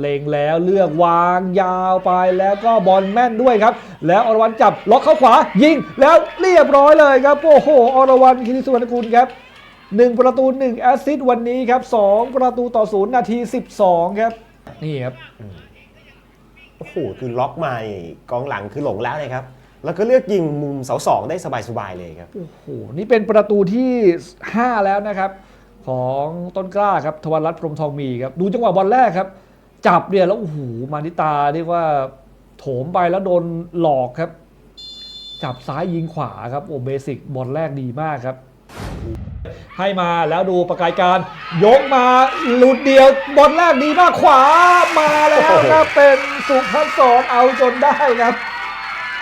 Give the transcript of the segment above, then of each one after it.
เลงแล้วเลือกวางยาวไปแล้วก็บอลแม่นด้วยครับ แล้วอรวรรณจับล็อกเข้าขวายิงแล้วเรียบร้อยเลยครับโอ้โหอรวรรณคิริสุวรรณกุลครับ1ประตู1แอสซิสต์วันนี้ครับ2ประตูต่อ0นาที12ครับ นี่ครับโอ้โหคือล็อกมานี่กองหลังคือหลงแล้วเลยครับ แล้วก็เลือกยิงมุมเสาสองได้สบายๆเลยครับโอ้โหนี่เป็นประตูที่5แล้วนะครับ ของต้นกล้าครับทวรรัตน์พรหมทองมีครับ ดูจังหวะบอลแรกครับ จับเนี่ยแล้วโอ้โหมานิตาเรียกว่าโถมไปแล้วโดนหลอกครับ จับซ้ายยิงขวาครับโอ้เบสิกบอลแรกดีมากครับ ให้มาแล้วดูประกายการ ยกมาหลุดเดียวบอลแรกดีมากขวามาแล้วครับเป็นสุพัฒน์สอนเอาจนได้ครับ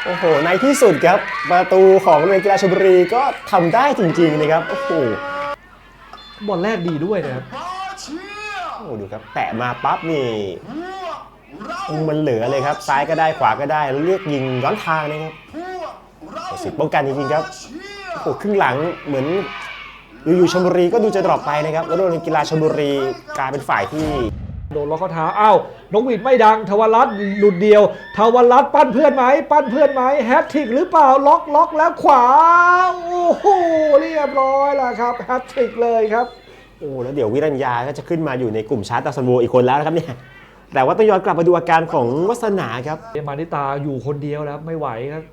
โอ้โห ในที่สุดครับ ประตูของโรงเรียนกีฬาชลบุรีก็ทำได้จริงๆนะครับ โอ้โห บอลแรกดีด้วยนะครับโอ้โห ดูครับ แตะมาปั๊บนี่มันเหลือเลยครับ ซ้ายก็ได้ขวาก็ได้แล้วเลือกยิงย้อนทางนะครับสุดป้องกันจริงๆครับโอ้โหครึ่งหลังเหมือนอยู่ๆชลบุรีก็ดูจะดรอปไปนะครับแล้วโรงเรียนกีฬาชลบุรีกลายเป็นฝ่ายที่โดนล็อกข้อเท้าอ้าวนกหวีดไม่ดังทวรัตหลุดเดียว ทวรัตปั้นเพื่อนไหม ปั้นเพื่อนไหมแฮตทริกหรือเปล่า ล็อกล็อกแล้วขวา โอ้โห เรียบร้อยแล้วครับ แฮตทริกเลยครับ โอ้แล้วเดี๋ยววิรัญญาก็จะขึ้นมาอยู่ในกลุ่มชาร์ตดาวซันโวอีกคนแล้วนะครับเนี่ยแต่ว่าต้องย้อนกลับมาดูอาการของวัฒนาครับเอมานิตาอยู่คนเดียวแล้วไม่ไหวครับ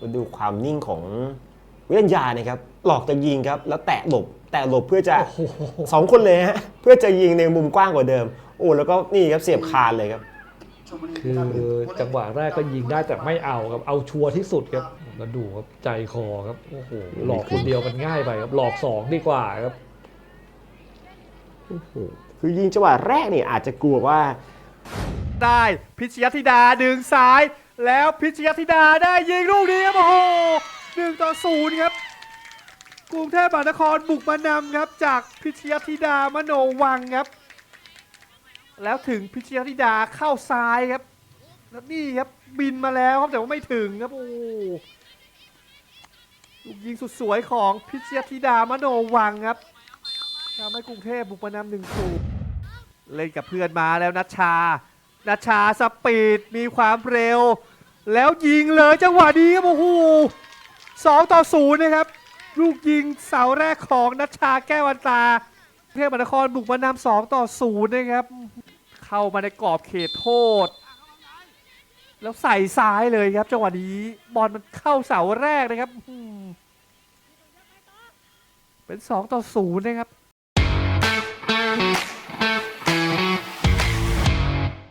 มาดูความนิ่งของวิรัญญานะครับหลอกจะยิงครับ แล้วแตะหลบแตะหลบเพื่อจะโอ้โหสองคนเลยฮะเพื่อจะยิงในมุมกว้างกว่าเดิม โอ้แล้วก็นี่ครับเสียบคานเลยครับ คือจังหวะแรกก็ยิงได้แต่ไม่เอาครับเอาชัวร์ที่สุดครับแล้วดูครับใจคอครับโอ้โหหลอกคนเดียวมันง่ายไปครับหลอกสองดีกว่าครับ คือยิงจังหวะแรกนี่อาจจะกลัวว่า ได้พิชยธิดาดึงซ้าย แล้วพิชยธิดาได้ยิงลูกนี้ครับโอ้โหหนึ่งต่อศูนย์ครับกรุงเทพมหานครบุกมานำครับ จากพิชยธิดามโนวังครับ แล้วถึงพิชยธิดาเข้าซ้ายครับ แล้วนี่ครับบินมาแล้วครับแต่ว่าไม่ถึงครับโอ้ลูกยิงสุดสวยของพิชยธิดามโนวังครับ ทำให้กรุงเทพบุกมานำหนึ่งศูนย์เล่นกับเพื่อนมาแล้วนัชชา นัชชาสปีดมีความเร็ว แล้วยิงเลยจังหวะนี้ครับโอ้โหสองต่อศูนย์นะครับ ลูกยิงเสาแรกของนัชชาแก้ววันตาเทพมหานครบุกมานำสองต่อศูนย์นะครับ เข้ามาในกรอบเขตโทษ แล้วใส่ซ้ายเลยครับ จังหวะนี้บอลมันเข้าเสาแรกนะครับเป็นสองต่อศูนย์นะครับ